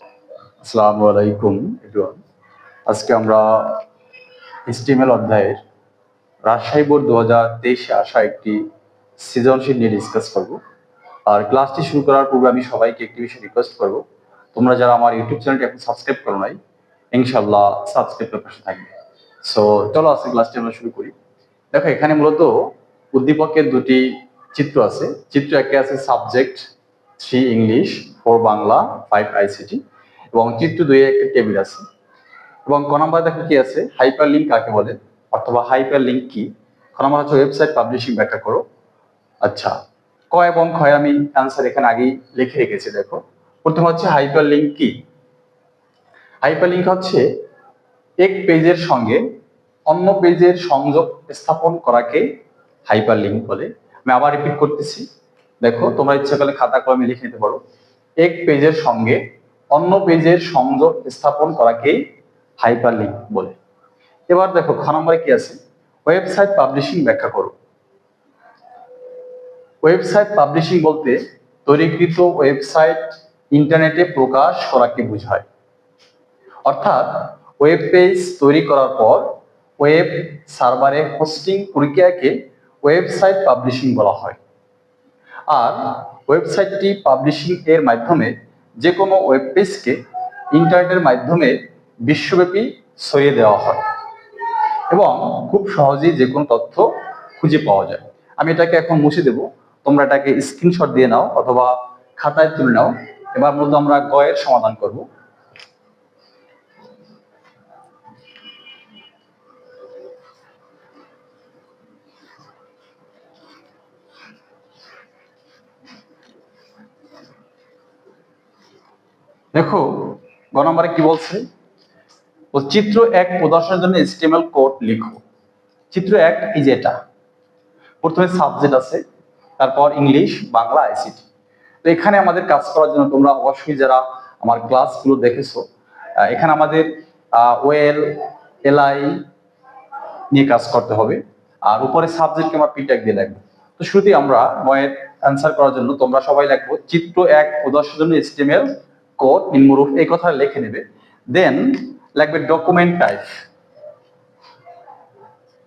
আসসালামু আলাইকুম এভরিওয়ান আজকে আমরা এসটিএমএল অধ্যায়ের রাজশাহী বোর্ড দু হাজার তেইশে আসা একটি সৃজনশীল নিয়ে ডিসকাস করব। আর ক্লাসটি শুরু করার পূর্বে আমি সবাইকে একটি বিষয় রিকোয়েস্ট করব। তোমরা যারা আমার ইউটিউব চ্যানেলটি এখন সাবস্ক্রাইব করো নাই ইনশাল্লাহ সাবস্ক্রাইব করে পাশে থাকবে। সো চলো আজকে ক্লাসটি আমরা শুরু করি। দেখো, এখানে মূলত উদ্দীপকের দুটি চিত্র আছে। চিত্র একে আছে subject three English four Bangla five ICT এবং চিত্র দুই একটা টেবিল আছে। এবং ক নাম্বার দেখো কি আছে? হাইপার লিঙ্ক কাকে বলে? অথবা হাইপার লিঙ্ক কি? ক নাম্বার হচ্ছে ওয়েবসাইট পাবলিশিং ব্যাখ্যা করো। আচ্ছা ক এবং ক্ষয় আমি অ্যান্সার এখানে আগেই লিখে রেখেছি, দেখো। প্রথম হচ্ছে হাইপার লিঙ্ক কি? হাইপার লিঙ্ক হচ্ছে এক পেজের সঙ্গে অন্য পেজের সংযোগ স্থাপন করাকে হাইপার লিঙ্ক বলে। আমি আবার রিপিট করতেছি। দেখো, তোমরা ইচ্ছা করলে খাতা কলমে লিখে নিতে পারো। এক পেজের সঙ্গে অন্য পেজের সংযোগ স্থাপন করাকে হাইপার লিঙ্ক বলে। এবার দেখো, খ নম্বরে কি আছে? ওয়েবসাইট পাবলিশিং ব্যাখ্যা করো। ওয়েবসাইট পাবলিশিং বলতে তৈরিকৃত ওয়েবসাইট, ইন্টারনেটে প্রকাশ করাকে বোঝায়। অর্থাৎ ওয়েব পেজ তৈরি করার পর ওয়েব সার্ভারে হোস্টিং প্রক্রিয়াকে ওয়েবসাইট পাবলিশিং বলা হয়। আর ওয়েবসাইটটি পাবলিশিং এর মাধ্যমে যে কোনো ওয়েব পেজকে ইন্টারনেটের মাধ্যমে বিশ্বব্যাপী ছড়িয়ে দেওয়া হয় এবং খুব সহজেই যে কোনো তথ্য খুঁজে পাওয়া যায়। আমি এটাকে এখন মুছে দেব। তোমরা এটাকে স্ক্রিনশট দিয়ে নাও অথবা খাতায় তুলে নাও। এবার মূলত আমরা গয়ের সমাধান করব। দেখো, গ নম্বরে কি বলছে? ও চিত্র এক প্রদর্শনের জন্য এসটিএমএল কোড লিখো। চিত্র এক এই যে এটা। প্রথমে সাবজেক্ট আছে, তারপর ইংলিশ, বাংলা আইসিটি তো এখানে আমাদের কাজ করার জন্য তোমরা অবশ্যই যারা আমার ক্লাসগুলো দেখেছ এখানে আমাদের ওয়েল এলআই নিয়ে কাজ করতে হবে। আর উপরে সাবজেক্ট আমরা পিটাক দিয়ে লাগবে তো শুরুতেই আমরা ময়ের অ্যান্সার করার জন্য তোমরা সবাই লাগবো চিত্র এক প্রদর্শনের জন্য এসটিএমএল কোড নিম্নরূপ এই কথা লিখে নেবে। দেন লাগবে ডকুমেন্ট টাইপ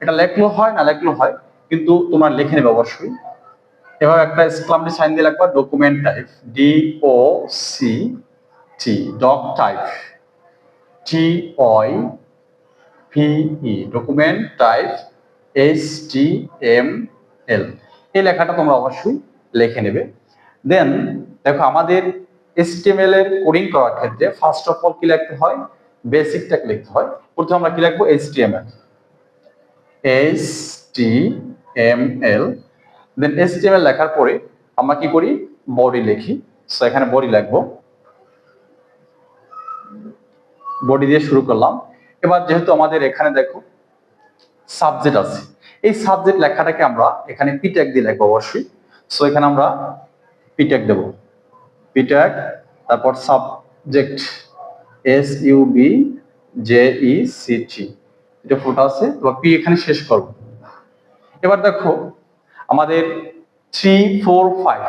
এটা লেখলেও হয়, না লেখলেও হয়, কিন্তু তোমার লিখে নেবে অবশ্যই। এবার একটা এক্সক্লামেটরি সাইন দিয়ে লাগবে document type D O C T doc type T Y P E document type S T M L এই লেখাটা তোমরা অবশ্যই লিখে নেবে। দেন দেখো আমাদের HTML এর কোডিং করার ক্ষেত্রে ফার্স্ট অফ অল কি লিখতে হয়? বেসিকটাকে লিখতে হয়। প্রথমে আমরা কি লিখব? HTML HTML দেন HTML লেখার পরে আমরা কি করি? বডি লিখি। সো এখানে বডি লিখব। বডি দিয়ে শুরু করলাম। এবার যেহেতু আমাদের এখানে দেখো সাবজেক্ট আছে, এই সাবজেক্ট লেখাটাকে আমরা এখানে পিট্যাগ দিয়ে লিখব অবশ্যই। সো এখানে আমরা পিট্যাগ দেব। পিট্যাগ তারপর subject S U B J E C T এটা ফোটা আছে এবার পি এখানে শেষ করব এবার দেখো, আমাদের থ্রি ফোর ফাইভ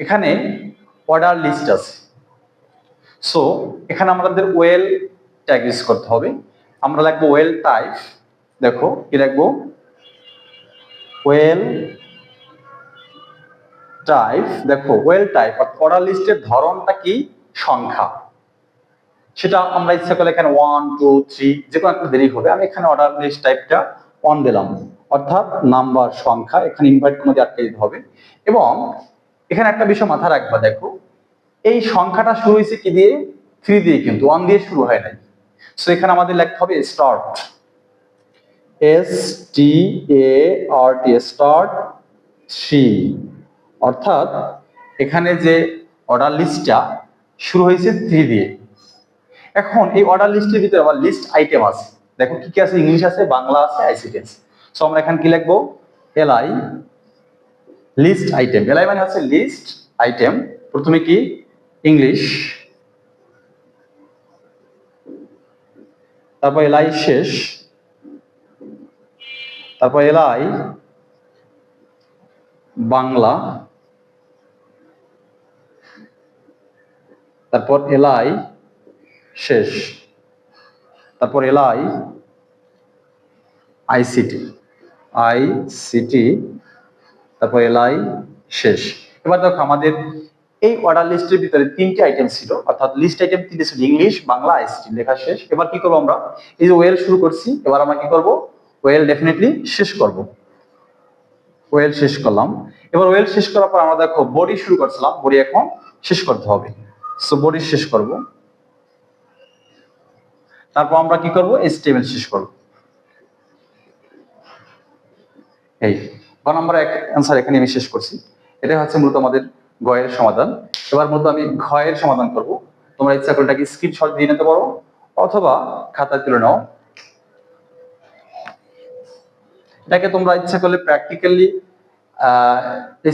এখানে অর্ডার লিস্ট আছে। সো এখানে আমাদের ওয়েল ট্যাগ ইউজ করতে হবে। আমরা লিখব ওয়েল টাইপ দেখো, কি লিখব? ওয়েল টাইপ দেখো ওয়েল টাইপ অর্ডার লিস্টের ধরনটা কি? সংখ্যা। সেটা আমরা ইচ্ছা করলে এখানে ওয়ান টু থ্রি যে কোনো একটা দেরি হবে, আমি এখানে অর্ডার লিস্ট টাইপটা অন দিলাম। অর্থাৎ নাম্বার সংখ্যা, এখানে ইনভাইট কোনো দিয়ে আটকে দিতে হবে। এবং এখানে একটা বিষয় মাথায় রাখবা, দেখো, এই সংখ্যাটা শুরু হয়েছে কি দিয়ে? থ্রি দিয়ে কিন্তু ওয়ান দিয়ে শুরু হয় নাই। সো এখানে আমাদের লিখতে হবে start S T A R T start three অর্থাৎ এখানে যে অর্ডার লিস্টটা শুরু হয়েছে থ্রি দিয়ে। এখন এই অর্ডার লিস্টের ভিতরে আবার লিস্ট আইটেম আছে। দেখো কি কি আছে? ইংলিশ আছে, বাংলা আছে আইসিটি আছে। সো আমরা এখানে কি লিখব? এলআই লিস্ট আইটেম এলআই মানে হচ্ছে লিস্ট আইটেম প্রথমে কি? ইংলিশ তারপর এলআই শেষ। তারপর এলআই বাংলা। তারপর এলআই শেষ। তারপর এলাই আইসিটি। আইসিটি, তারপর এলআই শেষ। এবার দেখো আমাদের এই অর্ডার লিস্টের ভিতরে তিনটি আইটেম ছিল, অর্থাৎ লিস্ট আইটেম তিনটে ছিল ইংলিশ বাংলা, আইসিটি, লেখা শেষ। এবার কি করব আমরা? এই যে ওয়েল শুরু করছি, এবার আমরা কি করব? ওয়েল ডেফিনেটলি শেষ করব। ওয়েল শেষ করলাম। এবার ওয়েল শেষ করার পর আমরা দেখো বডি শুরু করছিলাম বডি এখন শেষ করতে হবে। সো শেষ করব। তারপর আমরা কি করব? এইচটিএমএল শেষ করব। এই গ নম্বর এক অ্যান্সার এখানে আমি শেষ করছি। এটা হচ্ছে মূলত আমাদের গয়ের সমাধান। এবার মূলত আমি ঘয়ের সমাধান করব। তোমরা ইচ্ছা করে এটাকে স্ক্রিনশট দিয়ে নিতে পারো অথবা খাতা তুলে নাও। এটাকে তোমরা ইচ্ছা করলে প্র্যাকটিক্যালি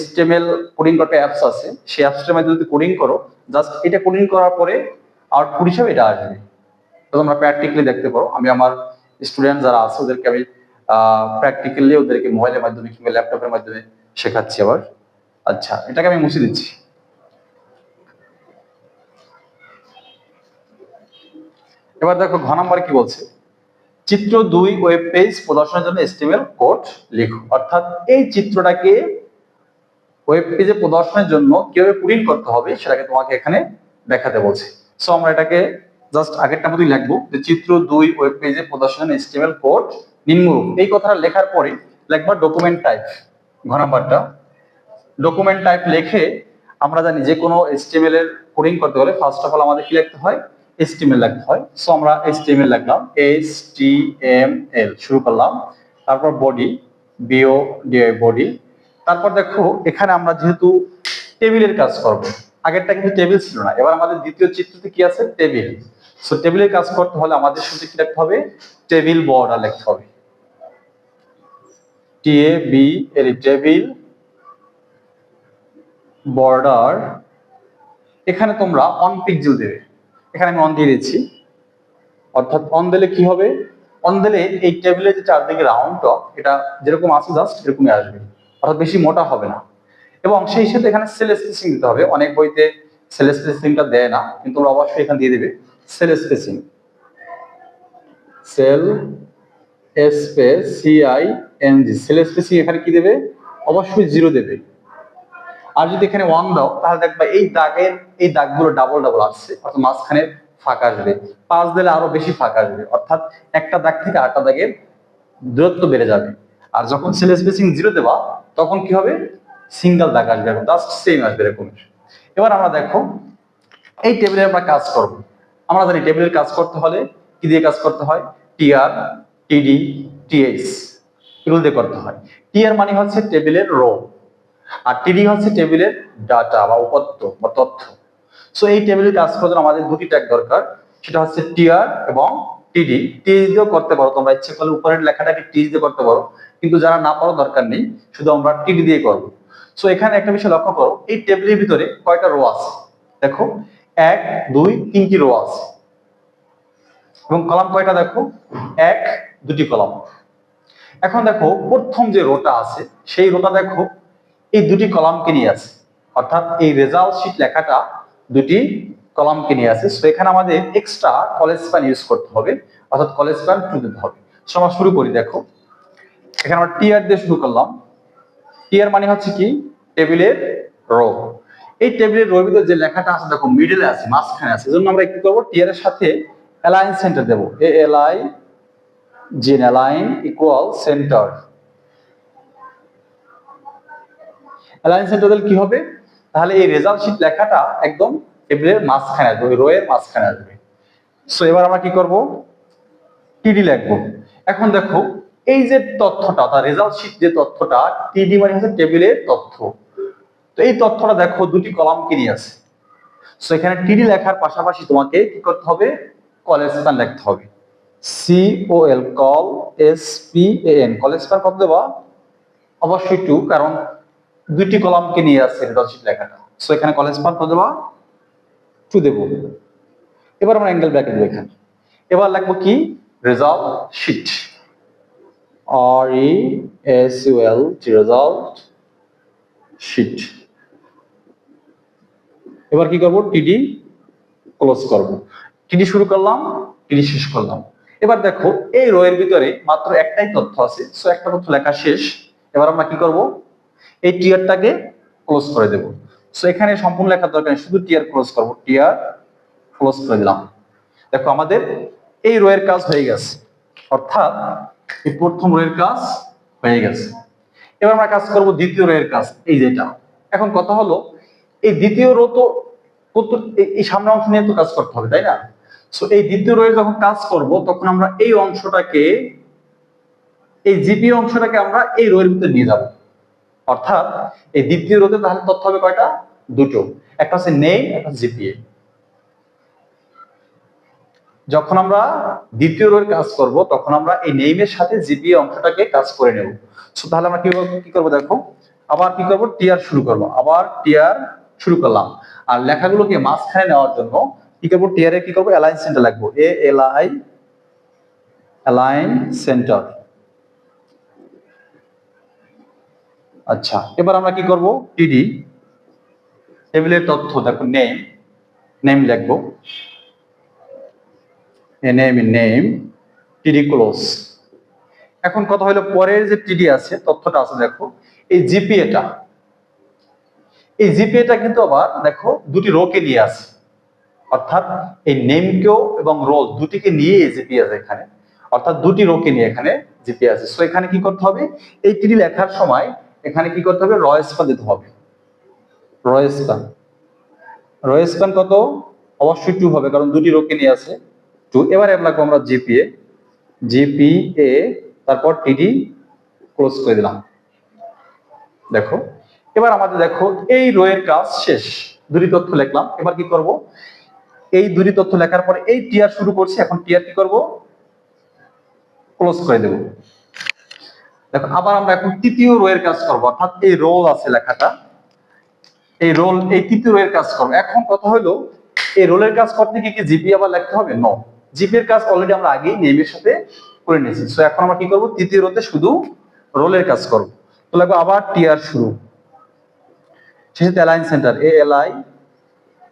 HTML কোডিং করতে অ্যাপস আছে। সেই অ্যাপসটার মাধ্যমে যদি কোডিং করো জাস্ট এটা কোডিং করার পরে আউটপুট হিসেবে এটা আসবে। তো তোমরা প্র্যাকটিক্যালি দেখতে পারো। আমি আমার স্টুডেন্ট যারা আছে, ওদেরকে আমি প্র্যাকটিক্যালি ওদেরকে মোবাইলের মাধ্যমে কিংবা ল্যাপটপের মাধ্যমে শেখাচ্ছি আবার। আচ্ছা এটাকে আমি মুছে দিচ্ছি। এবার দেখো, ঘ নাম্বার কি বলছে? চিত্র দুই ওয়েব পেজ প্রদর্শনের জন্য এসটিএমএল কোড লিখো। অর্থাৎ এই চিত্রটাকে ওয়েব পেজে প্রদর্শনের জন্য কীভাবে প্রিন্ট করতে হবে সেটাকে তোমাকে এখানে দেখাতে বলছে। সো আমরা এটাকে জাস্ট আগেরটা মতোই লিখব যে চিত্র দুই ওয়েব পেজে প্রদর্শনের এসটিএমএল কোড নিম্নরূপ। এই কথাটা লেখার পরে লিখবা ডকুমেন্ট টাইপ ঘ নাম্বারটা। ডকুমেন্ট টাইপ লিখে আমরা জানি যে কোনো এসটিএমএল এর কোডিং করতে হলে ফার্স্ট অফ অল আমাদের কি লিখতে হয়? HTML লিখতে হয়। সো আমরা HTML লিখলাম HTML শুরু করলাম। তারপর বডি বিও ডিআই বডি তারপর দেখো, এখানে আমরা যেহেতু টেবিলের কাজ করব, আগেরটা কিন্তু টেবিল ছিল না। এবার আমাদের দ্বিতীয় চিত্রতে কি আছে? টেবিল সো টেবিলের কাজ করতে হলে আমাদের শুধু কি লিখতে হবে? টেবিল বর্ডার লিখতে হবে। টি এ বি এর টেবিল বর্ডার এখানে তোমরা অন পিকজেল দেবে। এখানে আমি অন দিয়ে দিচ্ছি। অর্থাৎ অন দিলে কি হবে? অন দিলে এই টেবিলের যে চারদিকে রাউন্ড টপ এটা যেরকম আছে জাস্ট এরকমই আসবে। অর্থাৎ বেশি মোটা হবে না। এবং সেই সাথে এখানে সেল স্পেসিং দিতে হবে। অনেক বইতে সেল স্পেসিংটা দেয় না, কিন্তু তোমরা অবশ্যই এখানে দিয়ে দেবে। Cell spacing cell space C I N G cell spacing এখানে কি দেবে? অবশ্যই জিরো দেবে। আর যদি এখানে ওয়ান দাও, তাহলে দেখবা এই দাগের, এই দাগগুলো ডাবল ডাবল আসছে। অর্থাৎ মাঝখানে ফাঁকা আসবে। পাঁচ দিলে আরও বেশি ফাঁকা আসবে। অর্থাৎ একটা দাগ থেকে আরেকটা দাগের দূরত্ব বেড়ে যাবে। আর যখন সেল স্পেসিং জিরো দেবা, তখন কি হবে? সিঙ্গেল দাগ আসবে এরকম জাস্ট সেম আসবে এরকম। এবার আমরা দেখো, এই টেবিলে আমরা কাজ করব। আমরা জানি টেবিলের কাজ করতে হলে কি দিয়ে কাজ করতে হয়? টিআর টিডি টিএইচ এগুলো দিয়ে করতে হয়। টিআর মানে হচ্ছে টেবিলের রো আর টিডি হচ্ছে টেবিলের ডাটা বা বা তথ্য। সো এই টেবিলের কাজ করার জন্য আমাদের দুটি ট্যাগ দরকার। সেটা হচ্ছে টিআর এবং টিডি টিএইচ দিয়েও করতে পারো, তোমরা ইচ্ছে করলে উপরের লেখাটাকে টিএইচ দিয়ে করতে পারো, কিন্তু যারা না পারো দরকার নেই, শুধু আমরা টিডি দিয়ে করব। সো এখানে একটা বিষয় লক্ষ্য করো, এই টেবিলের ভিতরে কয়টা রো আছে? দেখো, এক, দুই, তিনটি রো আছে। এবং কলাম কয়টা দেখো? এক, দুটি কলাম। এখন দেখো, প্রথম যে রোটা আছে, সেই রোটা দেখো এই দুটি কলামকে নিয়ে আছে। অর্থাৎ এই রেজাল্ট শিট লেখাটা দুটি কলামকে নিয়ে আছে। সো এখানে আমাদের এক্সট্রা কলেজ প্যান ইউজ করতে হবে। অর্থাৎ কলেজ প্যান টু দিতে হবে। সো আমরা শুরু করি, দেখো। এখানে আমরা টিআর দিয়ে শুরু করলাম। টিআর মানে হচ্ছে কি? টেবিলের রো এই টেবিলের রোর ভিতরে যে লেখাটা আছে, দেখো মিডলে আছে, মাঝখানে আছে। এজন্য আমরা কি করব? টিআর এর সাথে অ্যালাইন সেন্টার দেবো। A L I G N align equal center align দিলে কি হবে? তাহলে এই রেজাল্ট শিট লেখাটা একদম টেবিলের মাঝখানে আসবে, ওই রোয়ের মাঝখানে আসবে। সো এবার আমরা কি করব? টিডি লিখব। এখন দেখো, এই যে তথ্যটা, তার রেজাল্ট শিট যে তথ্যটা টিডি মানে হচ্ছে টেবিলের তথ্য। তো এই তথ্যটা দেখো, দুটি কলামকে নিয়ে আছে সো এখানে টিডি লেখার পাশাপাশি তোমাকে কি করতে হবে? কলেজ স্থান লিখতে হবে। C O L col S P A N colspan কত দেবা? অবশ্যই টু কারণ দুইটি কলামকে নিয়ে আছে রেজাল্ট লেখাটা। সো এখানে কলেজ কত দেবা টু দেবো। এবার আমরা অ্যাঙ্গেল ব্র্যাকেট এখানে এবার লিখব কি? Result sheet R E S U L T result sheet এবার কি করব? টিডি ক্লোজ করব। টিডি শুরু করলাম টিডি শেষ করলাম। এবার দেখো, এই রো এর ভিতরে মাত্র একটাই তথ্য আছে। সো একটা তথ্য লেখা শেষ। এবার আমরা কি করব? এই টিয়ারটাকে ক্লোজ করে দেব। সো এখানে সম্পূর্ণ লেখার দরকার নেই, শুধু টিয়ার ক্লোজ করব টিয়ার ক্লোজ করে দিলাম। দেখো, আমাদের এই রো এর কাজ হয়ে গেছে। অর্থাৎ, এই প্রথম রো এর কাজ হয়ে গেছে। এবার আমরা কাজ করব দ্বিতীয় রো এর কাজ, এই যেটা এখন কথা হলো, এই দ্বিতীয় রো তো এই- সামনের অংশ নিয়ে তো কাজ করতে হবে, তাই না? সো এই দ্বিতীয় রো এর যখন কাজ করব, তখন আমরা এই অংশটাকে, এই জিপি অংশটাকে আমরা এই রো এর ভিতরে নিয়ে যাব। অর্থাৎ এই দ্বিতীয় রোতে তাহলে তথ্য হবে কয়টা? দুটো। একটা হচ্ছে নেই, একটা জিপিএ। যখন আমরা দ্বিতীয় রোর কাজ করব, তখন আমরা এই নেইমের সাথে জিপিএ অংশটাকে কাজ করে নেব। তাহলে আমরা কি করব কি করব দেখো? আবার কি করব? টিআর শুরু করব। আবার টিআর শুরু করলাম। আর লেখাগুলোকে মাঝখানে নেওয়ার জন্য কি করব? টিআর এ কি করব? অ্যালাইন সেন্টার লাগবো। A L I align center আচ্ছা এবার আমরা কি করব? টিডি টেবিলের তথ্য, দেখো নেম নেম লিখব। নেম নেম টিডি ক্লোজ এখন কথা হলো, পরের যে টিডি আছে, তথ্যটা আছে, দেখো, এই জিপিএটা এই জিপিএটা কিন্তু আবার, দেখো, দুটি রোকে নিয়ে আছে। অর্থাৎ, এই নেমকেও এবং রোল দুটিকে নিয়ে এই জিপি আছে এখানে। অর্থাৎ, দুটি রোকে নিয়ে এখানে জিপি আছে। সো এখানে কি করতে হবে? এই টিডি লেখার সময় এখানে কি করতে হবে? রয়েস্পান দিতে হবে। রয়েস্পান রয়েস্পান কত? অবশ্যই টু হবে, কারণ দুটি রোকে নিয়ে আছে টু এবারে লাগবো আমরা জিপিএ জিপিএ তারপর টিডি ক্লোজ করে দিলাম। দেখো, এবার আমাদের দেখো, এই রো এর কাজ শেষ। দুটি তথ্য লিখলাম। এবার কি করব? এই দুটি তথ্য লেখার পরে এই টিআর শুরু করছি, এখন টিআর কি করব? ক্লোজ করে দেব। দেখো, আবার আমরা এখন তৃতীয় রো এর কাজ করব, অর্থাৎ এই রোল আছে লেখাটা। এই রোল, এই তৃতীয় রো এর কাজ করব। এখন কথা হলো, এই রোলের কাজ করতে কি কি জিপি আবার লিখতে হবে? নো এর কাজ অলরেডি আমরা আগেই নেমের সাথে করে নিয়েছি। সো এখন আমরা কি করব? তৃতীয় রোতে শুধু রোলের কাজ করব। তো লাগবে আবার টিআর শুরু। শেষে align center A L I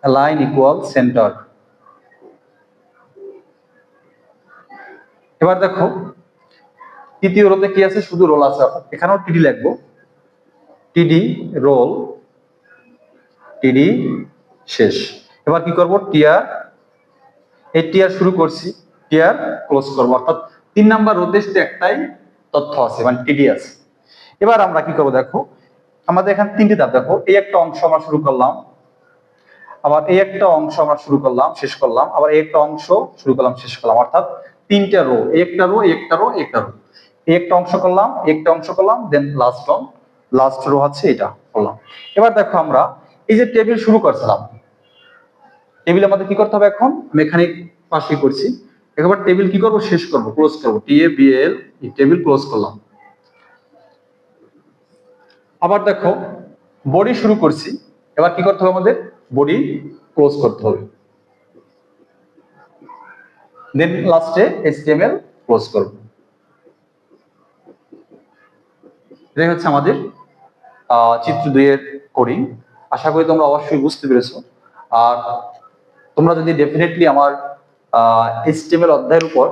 align equal center এবার দেখো তৃতীয় রোতে কি আছে? শুধু রোল আছে এখানেও টিডি লিখব। টিডি রোল টিডি শেষ। এবার কি করব? টিআর এই টিআর শুরু করছি। টিআর ক্লোজ করব। অর্থাৎ তিন নাম্বার রোতে শুধু একটাই তথ্য আছে মানে টিডি আছে। এবার আমরা কি করব দেখো? আমাদের এখানে তিনটি ধাপ দেখো। এই একটা অংশ আমরা শুরু করলাম। আবার এই একটা অংশ আমরা শুরু করলাম, শেষ করলাম। আবার এই একটা অংশ শুরু করলাম, শেষ করলাম। অর্থাৎ তিনটা রো একটা রো একটা রো একটা রো একটা অংশ করলাম, একটা অংশ করলাম then last row last row হচ্ছে এটা করলাম। এবার দেখো আমরা এই যে টেবিল শুরু করছিলাম টেবিল আমাদের কি করতে হবে এখন? আমি এখানে পাশে করছি। একবার টেবিল কি করব? শেষ করব ক্লোজ করব। টি টেবিল ক্লোজ করলাম। আবার দেখো বডি শুরু করছি। এবার কি করতে হবে আমাদের? বডি ক্লোজ করতে হবে। দেন লাস্টে এইচটিএমএল ক্লোজ করব। এটাই হচ্ছে আমাদের চিত্র দুইয়ের কোডিং আশা করি তোমরা অবশ্যই বুঝতে পেরেছ। আর তোমরা যদি ডেফিনেটলি আমার এইচটিএমএল অধ্যায়ের উপর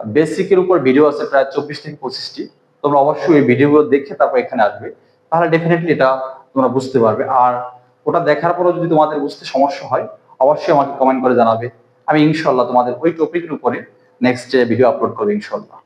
বেসিকের উপর ভিডিও আছে প্রায় চব্বিশ থেকে পঁচিশটি তোমরা অবশ্যই এই ভিডিওগুলো দেখে তারপর এখানে আসবে। তাহলে ডেফিনেটলি এটা তোমরা বুঝতে পারবে। আর ওটা দেখার পরও যদি তোমাদের বুঝতে সমস্যা হয়, অবশ্যই আমাকে কমেন্ট করে জানাবে। আমি ইনশাল্লাহ তোমাদের ওই টপিকের উপরে নেক্সট ভিডিও আপলোড করব ইনশাল্লাহ